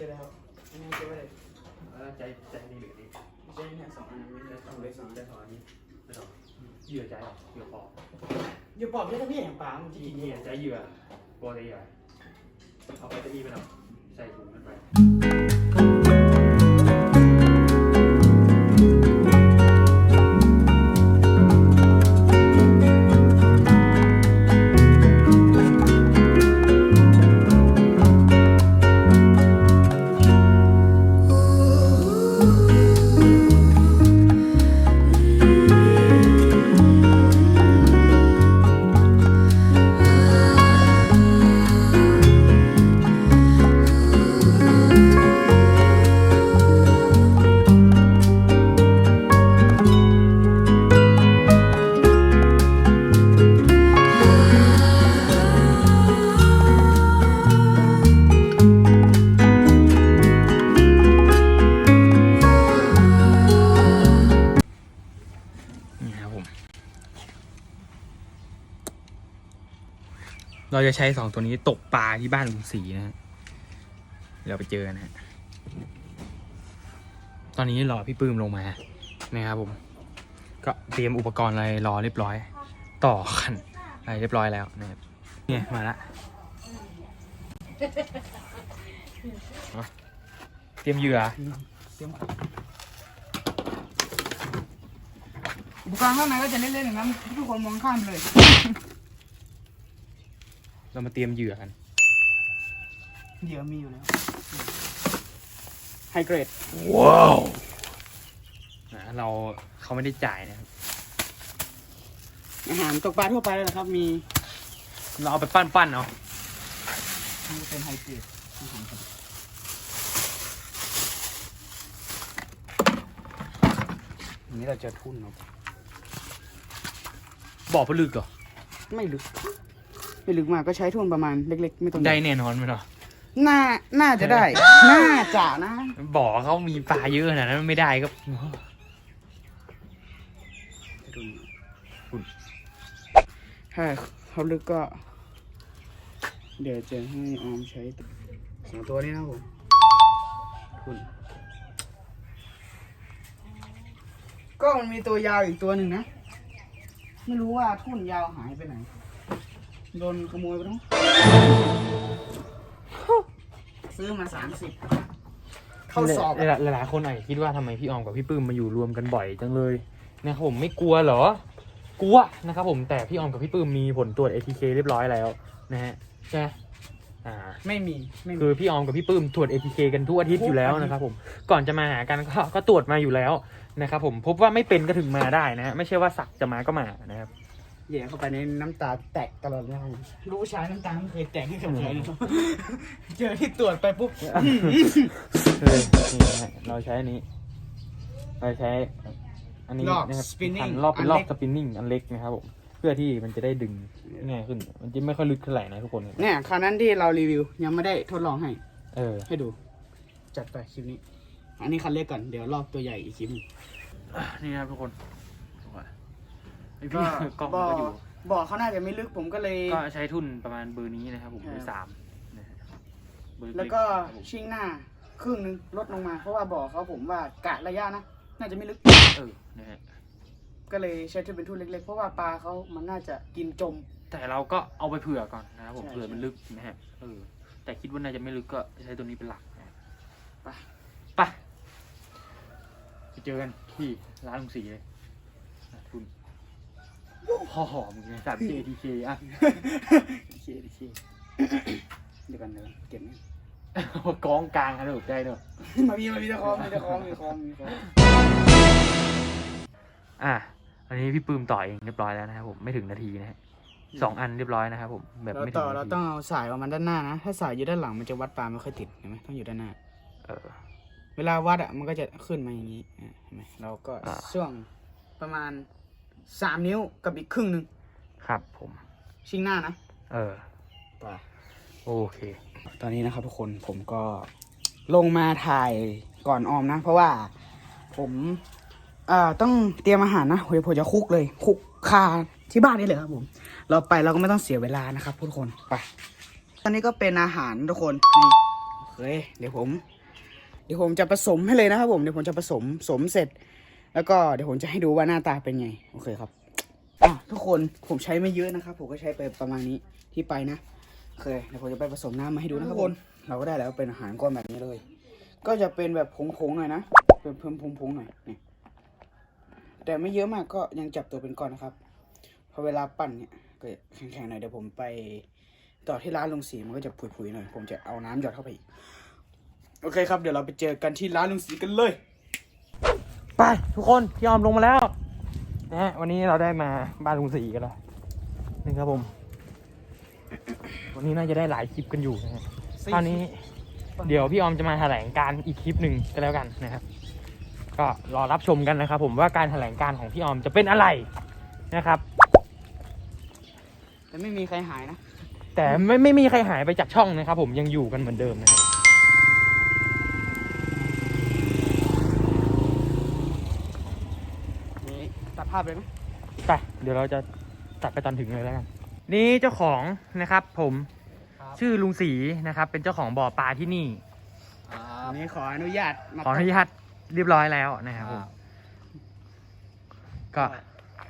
จะได้ครับอันนี้จะไว้เลยแล้วใจใจนี่หรือนี่ใช้เนี่ยสองอันนี้ใจสสอองงเลเลยยสสอองงเลใจยสองอันนี้ไม่ต้องเหยื่อใจหรอเหยื่อปอกอย่าบอกพี่ถ้าพี่อย่างปางมันจะที่กินนี่เนี่ยใจเหยื่อปกติอะเอาไปจะอีไปหน่อยใส่ถุงกันไป เราจะใช้สองตัวนี้ตกปลาที่บ้านลุงศรีนะฮะเราไปเจอกันะฮะตอนนี้รอพี่ปื้มลงมานะครับผม ก็เตรียมอุปกรณ์อะไรรอเรียบร้อย ต่อกันอะไรเรียบร้อยแล้วนะครับเนี่ยมาละเตรียมเหยื่ออุปกรณ์ข้างในก็จะเล่นๆอย่างนั้นทุกคนมองข้ามเลย เรามาเตรียมเหยื่อกันเดี๋ยวมีอยู่แล้วไฮเกรด ว้าวนะเราเขาไม่ได้จ่ายนะครับอาหารตกปลาทั่วไปเลยนะครับ มีเราเอาไปปั้นๆเอามีเป็นไฮเกรดอันนี้เราเจอทุ่นเนาะบ่อปลาลึกเหรอไม่ลึก ไม่ลึกมากก็ใช้ทุ่นประมาณเล็กๆ ไม่ต้องได้แน่นอนไหมเนาะน่าน่าจะได้ น่าจะนะบ่อเขามีปลาเยอะขนาดนั้นไม่ได้ก็ถ้าเขาลึกก็ เดี๋ยวจะให้ออมใช้สองตัวนี้นะผมคุณก็มันมีตัวยาวอีกตัวหนึ่งนะ ไม่รู้ว่าทุ่นยาวหายไปไหน โดนขโมยไปทั้งซื้อมาสามสิบเข้าสอบหลายหลายๆคนอาจจะคิดว่าทำไมพี่ออมกับพี่ปื้มมาอยู่รวมกันบ่อยจังเลยนะครับผมไม่กลัวเหรอ กลัวนะครับผมแต่พี่ออมกับพี่ปื้มมีผลตรวจ ATK เรียบร้อยแล้วนะฮะใช่ไหมอ่า ไม่มีไม่มีคือพี่ออมกับพี่ปื้มตรวจ ATK กันทุกอาทิตย์อยู่แล้วนะครับผมก่อนจะมาหากันก็ก็ตรวจมาอยู่แล้วนะครับผมพบว่าไม่เป็นก็ถึงมาได้นะฮะไม่ใช่ว่าสักจะมาก็มานะครับ แย่เข้าไปในน้ำตาแตกตลอดเวลารู้ชายน้ำตาไม่เคยแตกให้กับใครเลยเจอที่ตรวจไปปุ๊บเฮ้ยนี่นะฮะเราใช้อันนี้ เราใช้ อันนี้รอบนะครับ spinning พันรอบเป็นรอบอันเล็กสปินนิ่งอันเล็กนะครับผมเพื่อที่มันจะได้ดึงง่ายขึ้น มันจะไม่ค่อยลึกเท่าไหร่นะทุกคนเนี่ยคราวนั้นที่เรารีวิวยังไม่ได้ทดลองให้ เออให้ดู จัดไปคลิปนี้ อันนี้คันเล็กก่อน เดี๋ยวรอบตัวใหญ่อีกคลิปหนึงนี่นะครับทุกคน ไอก็พี่กล้องบ่อก็อยู่ บ่อเขาน่าจะไม่ลึกผมก็เลย ก็ใช้ทุนประมาณเบอร์นี้นะครับผมครับเบอร์สามนะฮะเบอร์แล้วเๆก็ครับผมชิ่งหน้าครึ่งหนึงลดลงมาเพราะว่าบ่อเขาผมว่ากะระยะนะน่าจะไม่ลึกเออนะฮะก็เลยใช้ทุนเป็นทุนเล็กๆ เพราะว่าปลาเขามันน่าจะกินจม แต่เราก็เอาไปเผื่อก่อนนะครับผมใช่ เผื่อมันลึกนะฮะเออแต่คิดว่าน่าจะไม่ลึกก็ใช้ตัวนี้เป็นหลักนะฮะไปไปไปเจอกันที่ร้านลุงศรีเลยนะทุนพ่อ หอมไงสาม JTK อะโอเคโอเคเดี๋ยวกันเดี๋ยวกันเก็บนี่กองกลางกันเลยได้เนอะมามีมามีตะคอมมีตะคอมมีคอมมีคอมอะอันนี้พี่ปื้มต่อเองเรียบร้อยแล้วนะครับผมไม่ถึงนาทีนะฮะสองอันเรียบร้อยนะครับผมแบบเราไม่ถึต่งอนาเราทีต้องเอาสายออกมาด้านหน้านะ ถ้าสายอยู่ด้านหลังมันจะวัดปลาไม่ค่อยติดเห็นไหมต้องอยู่ด้านหน้า เออ เวลาวัดอะมันก็จะขึ้นมาอย่างนี้อะเห็นไหมเราก็อ่า ช่วงประมาณ สามนิ้วกับอีกครึ่งหนึ่งครับผม ชิงหน้านะ เออไปโอเค ตอนนี้นะครับทุกคนผมก็ลงมาถ่ายก่อนออมนะ เพราะว่าผมเอ่อต้องเตรียมอาหารนะเดี๋ยวผมจะคุกเลย คุกคาที่บ้านนี่เลยครับผม เราไปเราก็ไม่ต้องเสียเวลานะครับทุกคนไปตอนนี้ก็เป็นอาหารทุกคนนี่เคเคเดี๋ยวผม เดี๋ยวผมจะผสมให้เลยนะครับผมเดี๋ยวผมจะผสมสมเสร็จ แล้วก็เดี๋ยวผมจะให้ดูว่าหน้าตาเป็นไง โอเคครับอะทุกคนผมใช้ไม่เยอะนะครับ ผมก็ใช้ไปประมาณนี้ที่ไปนะโอเคเดี๋ยวผมจะไปผสมน้ำมาให้ดูนะครับทุกคนเราก็ได้แล้วเป็นอาหารก้อนแบบนี้เลย ก็จะเป็นแบบผงๆหน่อยนะเป็นเพิ่มผงๆหน่อยนี่แต่ไม่เยอะมากก็ยังจับตัวเป็นก้อนนะครับพอเวลาปั่นเนี่ยก็แข็งๆหน่อยเดี๋ยวผมไปต่อที่ร้านลุงสีมันก็จะผุยๆหน่อยผมจะเอาน้ำหยดเข้าไปอีกโอเคครับเดี๋ยวเราไปเจอกันที่ร้านลุงสีกันเลย ไปทุกคนพี่ออมลงมาแล้วนะฮะวันนี้เราได้มาบ้านลุงศรีกันแล้วนี่ครับผม วันนี้น่าจะได้หลายคลิปกันอยู่นะฮะคราวนี้ เดี๋ยวพี่ออมจะมาแถลงการอีกคลิปหนึ่งก็แล้วกันนะครับ ก็รอรับชมกันนะครับ ผมว่าการแถลงการของพี่ออมจะเป็นอะไรนะครับ แต่ไม่มีใครหายนะ แต่ไม่ไม่มีใครหายไปจากช่องนะครับ ผมยังอยู่กันเหมือนเดิมนะครับ นี่ตัด ภาพเลยไหมไปเดี๋ยวเราจะตัดไปตอนถึงเลยแล้วกัน นี่เจ้าของนะครับ ผมชื่อลุงศรีนะครับ เป็นเจ้าของบ่อปลาที่นี่อันนี้ขออนุญาตมาขออนุญาตเรียบร้อยแล้วนะครับผมก็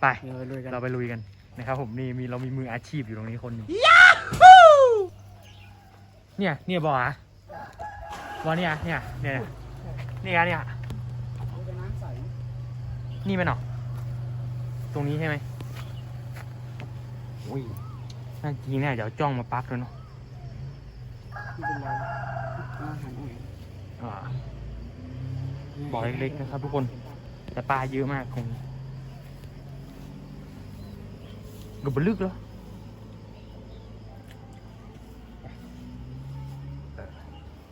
ไปเดี๋ยวลุยกันเราไปลุยกันนะครับ ผมนี่มีเรามีมืออาชีพอยู่ตรงนี้คนหนึงเนี่ยเนี่ยบ่ออะบ่อเนี่ยเนี่ยเนี่ยเนี่ยเนี่ยเอาแต่น้ำใสนี่มันเหรอ ตรงนี้ใช่ไหมอุ้ยน่าจริงเนี่ยเดี๋ยวจ้องมาปักเลยเนาะไม่เป็นไรอาหารอ่อยอ่าบ่อเล็กๆนะครับ ทุกคน แต่ปลาเยอะมากคงกระบลึกแล้ว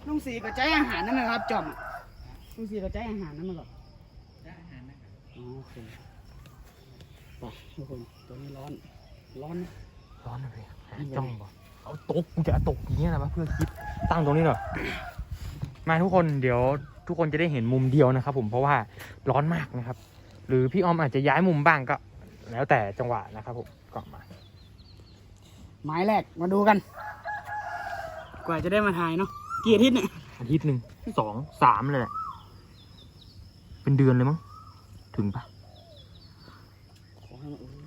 ลุงสีก็ใจอาหารนั่นนะครับจอมอะลุงสีก็ใจอาหารนั่นมาหรอกอ๋อโอเค ไปทุกคนตัวนี้ร้อน ร้อนนะร้อนเลยหาจ้องก่อนเอาตกกูจะเอาตกอย่างเงี้ยนะวะเพื่อคิดตั้งตรงนี้หน่อยมาทุกคนเดี๋ยวทุกคนจะได้เห็นมุมเดียวนะครับ ผมเพราะว่าร้อนมากนะครับ หรือพี่ออมอาจจะย้ายมุมบ้างก็ แล้วแต่จังหวะนะครับผมก่อนมาไม้แรกมาดูกัน กว่าจะได้มาถ่ายเนาะกี่อาทิตย์เนี่ยอาทิตย์หนึ่งสองสามเลยแหละเป็นเดือนเลยมั้งถึงปะ ขอ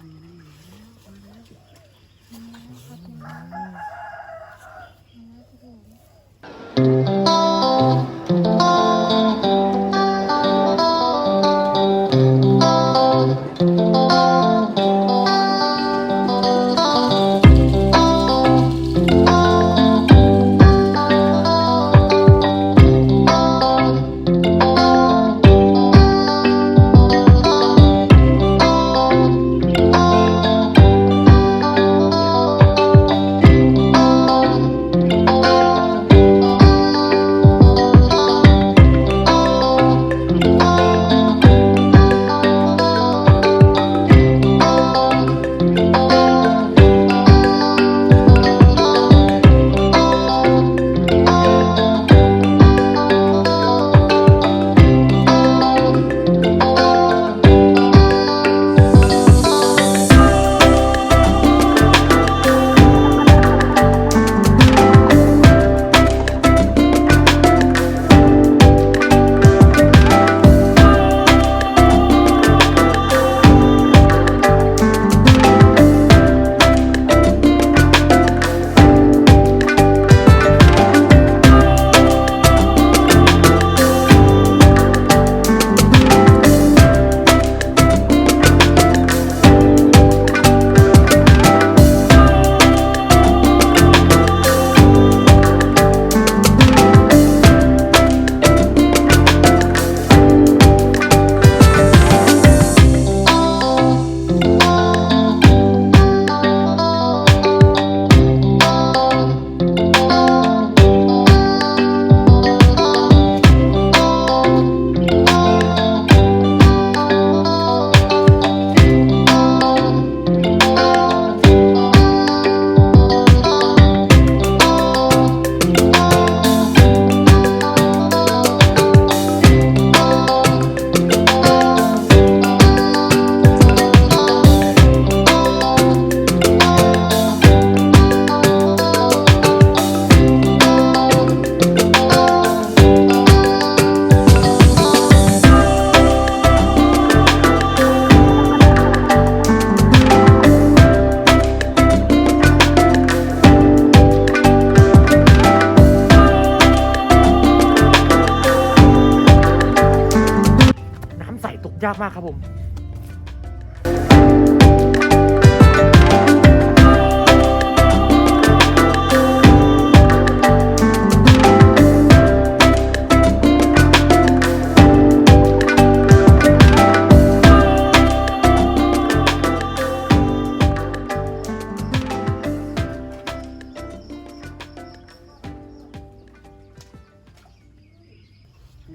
ยากมากครับผม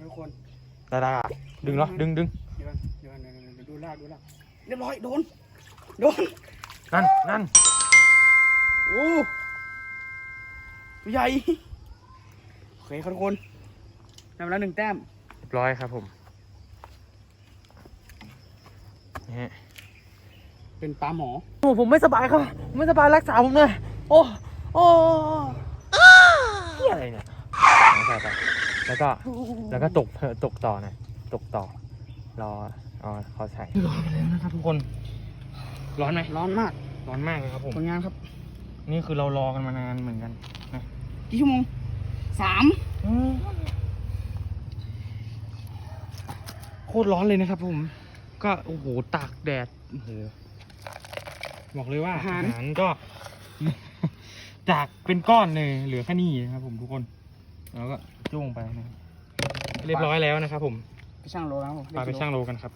ทุกคนได้ได้ดึงเหรอดึงดึงเดี๋ยวก่อนเดี๋ยวก่อนเดี๋ยวก่อนเดี๋ยวดูลากดูลากเรียบร้อยโดน โดน นั่นนั่นโอ้ตัวใหญ่ โอเคครับทุกคนได้มาแล้วหนึ่งแต้ม เรียบร้อยครับผมนี่ฮะเป็นปลาหมอ โอ้ผมไม่สบายครับผมไม่สบายรักษาผมหน่อยโอ้โอ้เหียอะไรเนี่ยไม่ใช่ไปแล้วก็แล้วก็ตกตกต่อนะตกต่อรอ อ๋อเขาใช้ร้อนไปแล้วนะครับทุกคน ร้อนไหมร้อนมาก ร้อนมากเลยครับผมผลงานครับ นี่คือเรารอกันมานานเหมือนกันนะกี่ชั่วโมงสามโคตรร้อนเลยนะครับผม ก็โอ้โหตากแดดโอ้โหบอกเลยว่าอาหารก็จากเป็นก้อนเลยเหลือแค่นี้นะครับ ผมทุกคน แล้วก็จ้วงไปนะครับเรียบร้อยแล้วนะครับผมไปช่างโลแล้วครับผมพาไปช่างโลกันครับ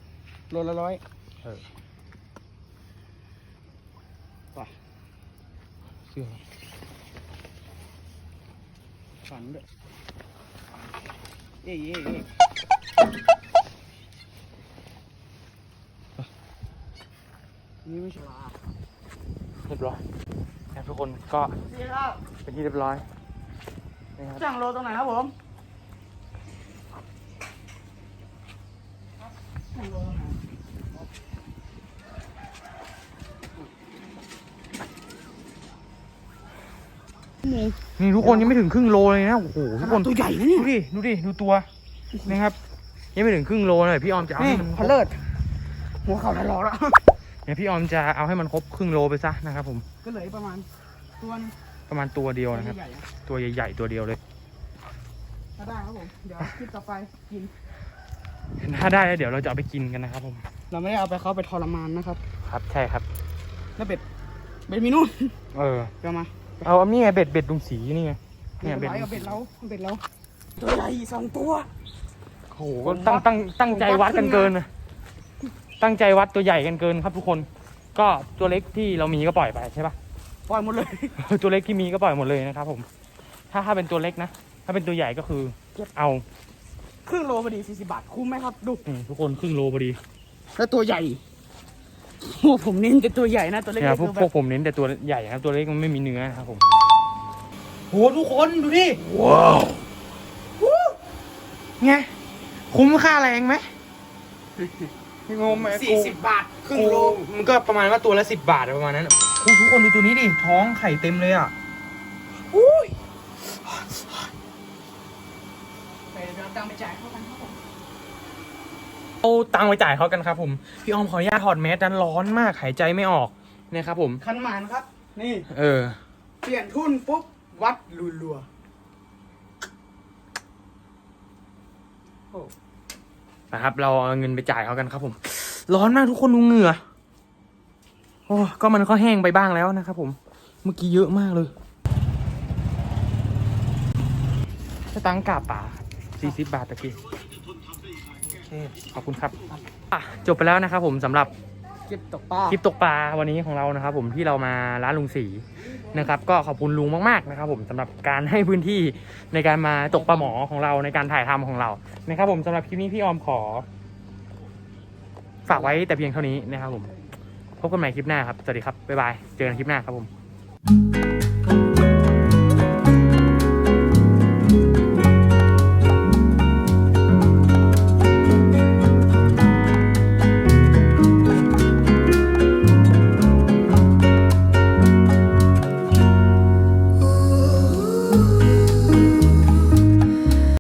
โลละร้อยเออไปเชื่อฝันด้วยเอ้ยเอ้ยเอ้ยนี่ไม่ใช่ลาเรียบร้อยนะครับทุกคนก็นี่ครับเป็นที่เรียบร้อยนะครับช่างโลตรงไหนครับผมช่างโลตรงไหน นี่ทุกคนยังไม่ถึงครึ่งโลเลยนะโอ้โหทุกคนตัวใหญ่นะเนี่ยดูดิดูดิดูตัวนะครับยังไม่ถึงครึ่งโลเลยพี่ออมจะเอานี่ให้มันพะเลิศหัวเข่าทะลอแล้วเนี่ยพี่ออมจะเอาให้มันครบครึ่งโลไปซะนะครับ ผมก็เหลืออีกประมาณตัวนึงประมาณตัวเดียวนะครับใหญ่ๆอะตัวใหญ่ๆตัวเดียวเลยถ้าได้ครับผมเดี๋ยวคลิปต่อไปกินถ้าได้แล้วเดี๋ยวเราจะเอาไปกินกันนะครับ ผม เราไม่ได้เอาไปเขาไปทรมานนะครับ ครับใช่ครับแล้วเบ็ดเบ็ดมีนู่นเออเดี๋ยวมา เอาอันนี้ไงเบ็ดเบ็ดดุงสีนี่ไงเนี่ยเบ็เบ็ดดไว้เอาเบ็ดเราเอาเบ็ดเราตัวใหญ่สองตัว โอ้โหก็ตั้งตั้งตั้งใจวัดกันเกินนะตั้งใจวัดตัวใหญ่กันเกินครับทุกคน ก็ตัวเล็กที่เรามีก็ปล่อยไปใช่ปะ ปล่อยหมดเลย ตัวเล็กที่มีก็ปล่อยหมดเลยนะครับผม ถ้าถ้าเป็นตัวเล็กนะ ถ้าเป็นตัวใหญ่ก็คือเอาครึ่งโลพอดี40บาทคุ้มไหมครับ ดู อืมทุกคนครึ่งโลพอดี แล้วตัวใหญ่ โอ้ผมเน้นแต่ตัวใหญ่นะตัวเล็กเนี่ยๆพวกคือแบพวกบผมเน้นแต่ตัวใหญ่ครับตัวเล็กมันไม่มีเนื้อนะครับผมโหทุกคนดูดิว้าวไงคุ้มค่าแรงไหมงงไหมสี่สิบบาทครึ่งโลมันก็ประมาณว่าตัวละสิบบาทประมาณนั้นคุณทุกคนดูตัวนี้ดิท้องไข่เต็มเลยอะอุ้ยไปเดี๋ยวเราตังค์ไปจ่ายเขากันครับผม เอาตังค์ไปจ่ายเขากันครับผมพี่ออมขออนุญาตถอดแมสนั้นร้อนมากหายใจไม่ออกนะครับผม คันหมานครับ นี่ เออ เปลี่ยนทุนปุ๊บ วัดรัวๆโอ้นะครับ เราเอาเงินไปจ่ายเขากันครับผม ร้อนมากทุกคนดูเหงื่อโอ้ก็มันก็แห้งไปบ้างแล้วนะครับผม เมื่อกี้เยอะมากเลยสตังค์กาป่าสี่สิบบาทตะกี้โอเค ขอบคุณครับอะจบไปแล้วนะครับผมสำหรับเก็บตกปลาคลิปตกปลาวันนี้ของเรานะครับ ผมที่เรามาร้านลุงศรีนะครับ ก็ขอบคุณลุงมากๆนะครับ ผมสำหรับการให้พื้นที่ในการมาตกปลาหมอของเราในการถ่ายทำของเรานะครับ ผมสำหรับคลิปนี้พี่ออมขอ ฝากไว้แต่เพียงเท่านี้นะครับ ผมพบกันใหม่คลิปหน้าครับสวัสดีครับบ๊ายบายเจอกันคลิปหน้าครับผม